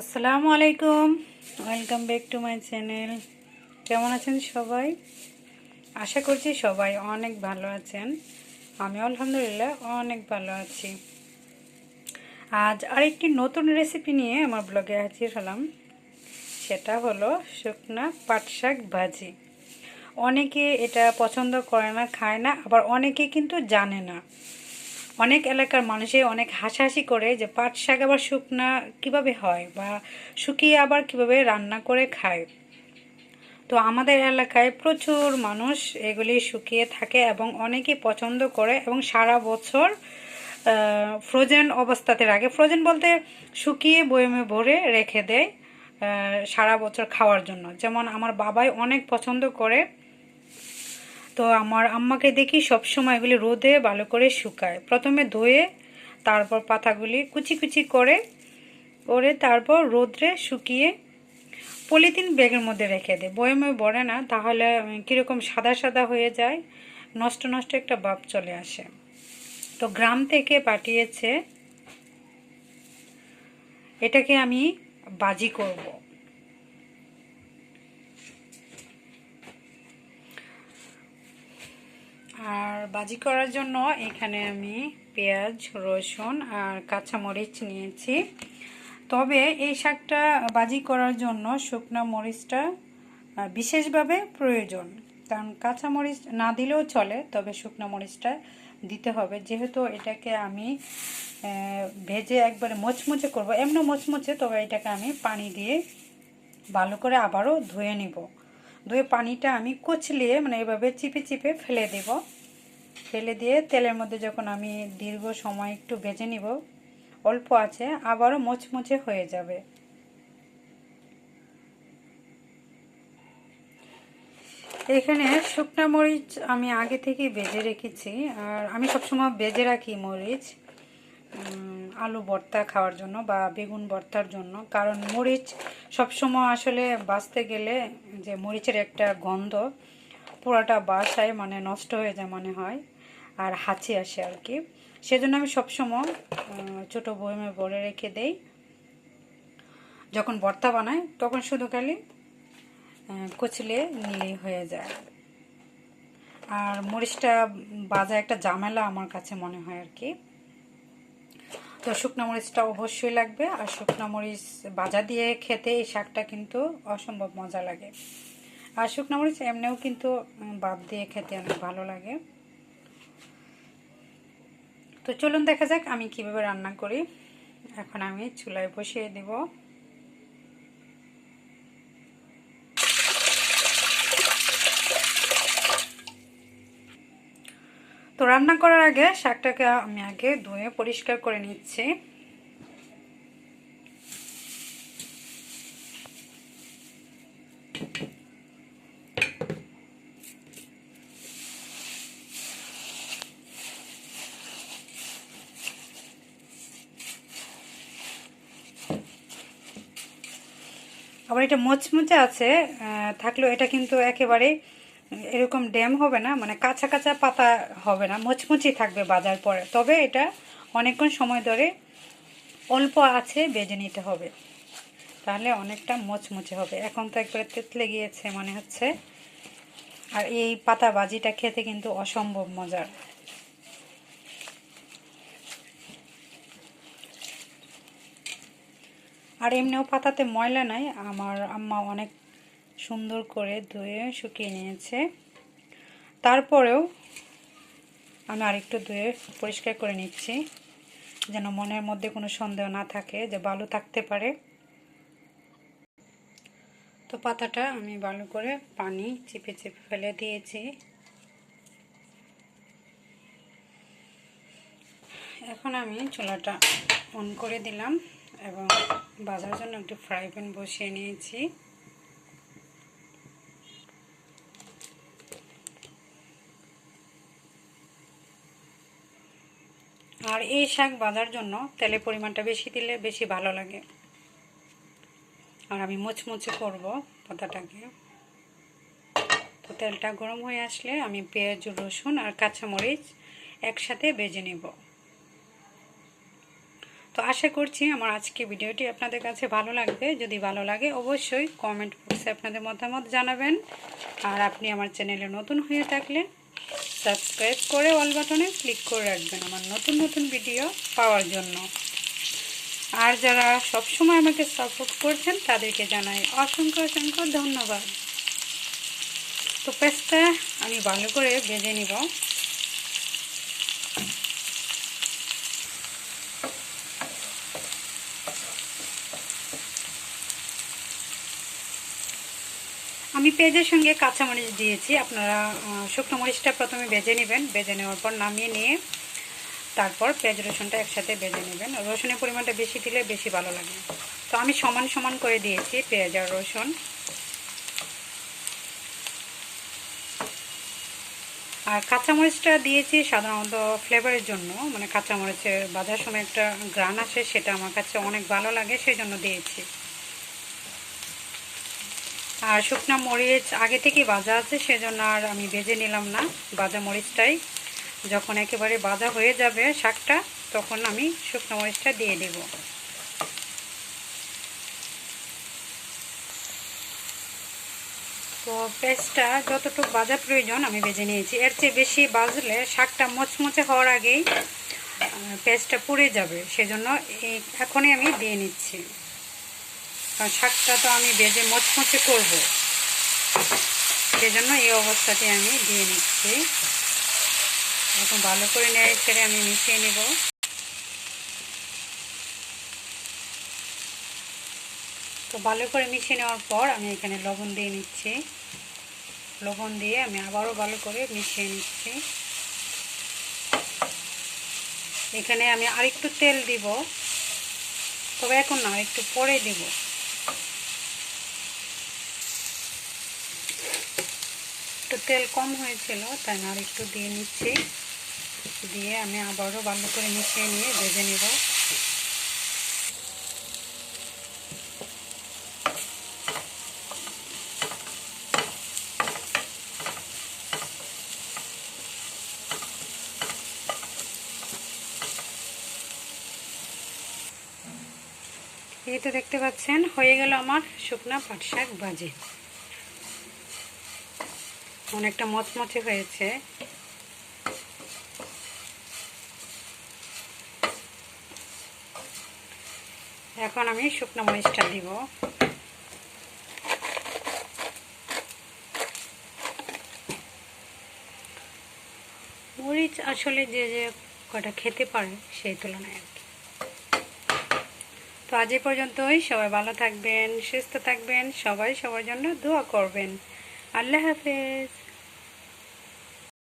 আসসালামু আলাইকুম। Welcome back to my channel কেমন আছেন সবাই? আশা করছি সবাই অনেক ভালো আছেন। আমি আলহামদুলিল্লাহ অনেক ভালো আছি। আজ আরেকটি নতুন রেসিপি নিয়ে আমার ব্লগে হাজির হলাম। সেটা হলো শুকনা পাট শাক ভাজি। অনেকে এটা পছন্দ করে না, খায় না, আবার অনেকে কিন্তু জানে না। অনেক এলাকার মানুষে অনেক হাসাহাসি করে যে পাট শাক আবার শুকনা কীভাবে হয় বা শুকিয়ে আবার কীভাবে রান্না করে খায়। তো আমাদের এলাকায় প্রচুর মানুষ এগুলি শুকিয়ে থাকে এবং অনেকেই পছন্দ করে এবং সারা বছর ফ্রোজেন অবস্থাতে রাখে। ফ্রোজেন বলতে শুকিয়ে বয়মে ভরে রেখে দেয় সারা বছর খাওয়ার জন্য। যেমন আমার বাবাই অনেক পছন্দ করে তো আমার আম্মাকে দেখি সবসময় এগুলি রোদে ভালো করে শুকায়। প্রথমে ধুয়ে, তারপর পাতাগুলি কুচি কুচি করে করে তারপর রোদ্রে শুকিয়ে পলিথিন ব্যাগের মধ্যে রেখে দেয়। বয়মে বড়ে না, তাহলে কীরকম সাদা সাদা হয়ে যায়, নষ্ট নষ্ট একটা ভাব চলে আসে। তো গ্রাম থেকে পাঠিয়েছে, এটাকে আমি বাজি করব। আর বাজি করার জন্য এখানে আমি পেঁয়াজ, রসুন আর কাঁচামরিচ নিয়েছি। তবে এই শাকটা বাজি করার জন্য শুকনো মরিচটা বিশেষভাবে প্রয়োজন। কারণ কাঁচামরিচ না দিলেও চলে, তবে শুকনো মরিচটা দিতে হবে। যেহেতু এটাকে আমি ভেজে একবারে মোচমুচে করব এমনি মোচমুচে, তবে এটাকে আমি পানি দিয়ে ভালো করে আবারও ধুয়ে নিব। ধুয়ে পানিটা আমি কুচলিয়ে মানে এভাবে চিপে চিপে ফেলে দেব। ফেলে দিয়ে তেলের মধ্যে যখন আমি দীর্ঘ সময় একটু ভেজে নিব, অল্প আছে, আবারও মোচমুচে হয়ে যাবে। এখানে শুকনা মরিচ আমি আগে থেকেই বেজে রেখেছি, আর আমি সবসময় বেজে রাখি মরিচ। আলু ভর্তা খাওয়ার জন্য বা বেগুন ভর্তার জন্য। কারণ মরিচ সবসময় আসলে বাঁচতে গেলে যে মরিচের একটা গন্ধ পুরাটা বাসায় মানে নষ্ট হয়ে যায় মনে হয়, আর হাঁচি আসে আর কি। সেজন্য আমি সবসময় ছোটো বয়মে ভরে রেখে দেই, যখন ভর্তা বানাই তখন শুধু খালি কুচলে নিলেই হয়ে যায়। আর মরিচটা বাজা একটা ঝামেলা আমার কাছে মনে হয় আর কি। তো শুকনো মরিচটা অবশ্যই লাগবে। আর শুকনো মরিচ ভাজা দিয়ে খেতে এই শাকটা কিন্তু অসম্ভব মজা লাগে। আর শুকনো মরিচ এমনিও কিন্তু বাদ দিয়ে খেতে অনেক ভালো লাগে। তো চলুন দেখা যাক আমি কীভাবে রান্না করি। এখন আমি চুলায় বসিয়ে দিব। তো রান্না করার আগে শাকটাকে আমি আগে ধুয়ে পরিষ্কার করে নিচ্ছি। আবার এটা মুচমুচে আছে থাকলেও এটা কিন্তু একেবারে এরকম ড্যাম হবে না মানে কাঁচা কাঁচা পাতা হবে না, মুচমুচি থাকবে বাজার পরে। তবে এটা অনেকক্ষণ সময় ধরে অল্প আছে বেজে নিতে হবে। তাহলে অনেকটা মুচমুচে হবে। এখন তো একবারে তেতলে গিয়েছে মনে হচ্ছে। আর এই পাতা বাজিটা খেতে কিন্তু অসম্ভব মজার। আর এমনিও পাতাতে ময়লা নাই। আমার আম্মা অনেক সুন্দর করে ধুয়ে শুকিয়ে নিয়েছে। তারপরেও আমি আরেকটু ধুয়ে পরিষ্কার করে নিচ্ছি, যেন মনের মধ্যে কোনো সন্দেহ না থাকে যে বালু থাকতে পারে। তো পাতাটা আমি ভালো করে পানি চিপে চিপে ফেলে দিয়েছি। এখন আমি চুলাটা অন করে দিলাম এবং বাজার জন্য একটু ফ্রাই প্যান বসিয়ে নিয়েছি। আর এই শাক বাঁধার জন্য তেলের পরিমাণটা বেশি দিলে বেশি ভালো লাগে। আর আমি মুচমুচে করব পাতাটাকে। তো তেলটা গরম হয়ে আসলে আমি পেঁয়াজ, রসুন আর কাঁচামরিচ একসাথে বেজে নেব। তো আশা করছি আমার আজকে ভিডিওটি আপনাদের কাছে ভালো লাগবে। যদি ভালো লাগে অবশ্যই কমেন্ট বক্সে আপনাদের মতামত জানাবেন। আর আপনি আমার চ্যানেলে নতুন হয়ে থাকলে সাবস্ক্রাইব করে অল বাটনে ক্লিক করে রাখবেন আমার নতুন নতুন ভিডিও পাওয়ার জন্য। আর যারা সবসময় আমাকে সাপোর্ট করছেন, তাদেরকে জানাই অসংখ্য অসংখ্য ধন্যবাদ। তো পেস্টটা আমি ভালো করে ভেজে নিব। আমি পেঁয়াজের সঙ্গে কাঁচামরিচ দিয়েছি। আপনারা শুকনো মরিচটা প্রথমে ভেজে নেবেন। ভেজে নেওয়ার পর নামিয়ে নিয়ে তারপর পেঁয়াজ, রসুনটা একসাথে ভেজে নেবেন। রসুনের পরিমাণটা বেশি দিলে বেশি ভালো লাগে। তো আমি সমান সমান করে দিয়েছি পেঁয়াজ আর রসুন। আর কাঁচামরিচটা দিয়েছি সাধারণত ফ্লেভারের জন্য। মানে কাঁচামরিচের বাজার সময় একটা গ্রান আসে, সেটা আমার কাছে অনেক ভালো লাগে সেই জন্য দিয়েছি। আর শুকনো মরিচ আগে থেকে ভাজা আছে, সেজন্য আর আমি ভেজে নিলাম না ভাজা মরিচটাই। যখন একেবারে ভাজা হয়ে যাবে শাকটা, তখন আমি শুকনো মরিচটা দিয়ে দেব। তো পেস্টটা যতটুকু ভাজা প্রয়োজন আমি ভেজে নিয়েছি। এর চেয়ে বেশি বাজলে শাকটা মচমচে হওয়ার আগেই পেস্টটা পুড়ে যাবে, সেজন্য এখনই আমি দিয়ে নিচ্ছি। কারণ শাকটা তো আমি ভেজে মচমচে করব। সেজন্য এই অবস্থাতে আমি দিয়ে নিচ্ছি। এখন ভালো করে নেড়ে ছেড়ে আমি মিশিয়ে নেব। তো ভালো করে মিশিয়ে নেওয়ার পর আমি এখানে লবণ দিয়ে নিচ্ছি। লবণ দিয়ে আমি আবারও ভালো করে মিশিয়ে নিচ্ছি। এখানে আমি আরেকটু তেল দিব। তবে এখন না একটু পরে দিব। তেল কম হয়েছিল, তাই আর একটু দিয়ে নিচ্ছি। দিয়ে আমি আবারও ভালো করে মিশিয়ে নিয়ে ভেজে নেব। এই তো দেখতে পাচ্ছেন, হয়ে গেল আমার শুকনা পাট শাক ভাজি। অনেকটা মচমচে হয়েছে। এখন আমি শুকনো মরিচটা দিব। মরিচ আসলে যে যে কটা খেতে পারে সেই তুলনায় আর কি। তো আজ পর্যন্তই। সবাই ভালো থাকবেন, সুস্থ থাকবেন, সবাই সবার জন্য দোয়া করবেন। আল্লাহ হাফেজ